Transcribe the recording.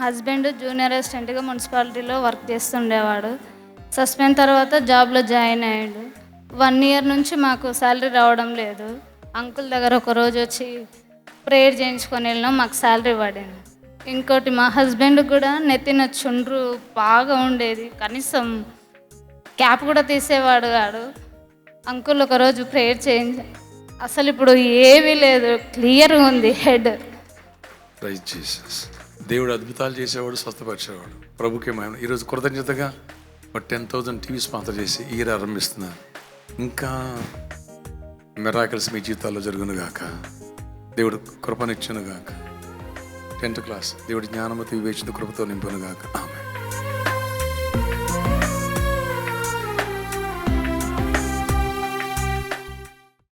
Husband junior అసిస్టెంట్గా మున్సిపాలిటీలో work చేస్తుండేవాడు. Suspend తర్వాత జాబ్లో జాయిన్ అయ్యాడు. వన్ ఇయర్ నుంచి మాకు శాలరీ రావడం లేదు. అంకుల్ దగ్గర ఒక రోజు వచ్చి ప్రేయర్ చేయించుకొని వెళ్ళినాం మాకు శాలరీ పడింది. ఇంకోటి మా హస్బెండ్ కూడా నెత్తిన చుండ్రు బాగా ఉండేది. కనీసం క్యాప్ కూడా తీసేవాడు కాడు. అంకుల్ ఒకరోజు ప్రేయర్ చేయించ అసలు ఇప్పుడు ఏమీ లేదు. క్లియర్గా ఉంది హెడ్. జీసస్. దేవుడు అద్భుతాలు చేసేవాడు స్వస్థపరిచేవాడు. ప్రభుకే మహిమ. ఈరోజు కృతజ్ఞతగా ఒక టెన్ థౌజండ్ టీవీ స్పాన్సర్ చేసి ఈ ఇయర్ ఆరంభిస్తున్నారు ఇంకా మెరాకల్స్ మీ జీవితాల్లో జరుగును గాక. దేవుడు కృపనిచ్చును గాక. Tenth class. దేవుడి జ్ఞానమతి వివేచన కృపతో నింపును గాక. ఆమె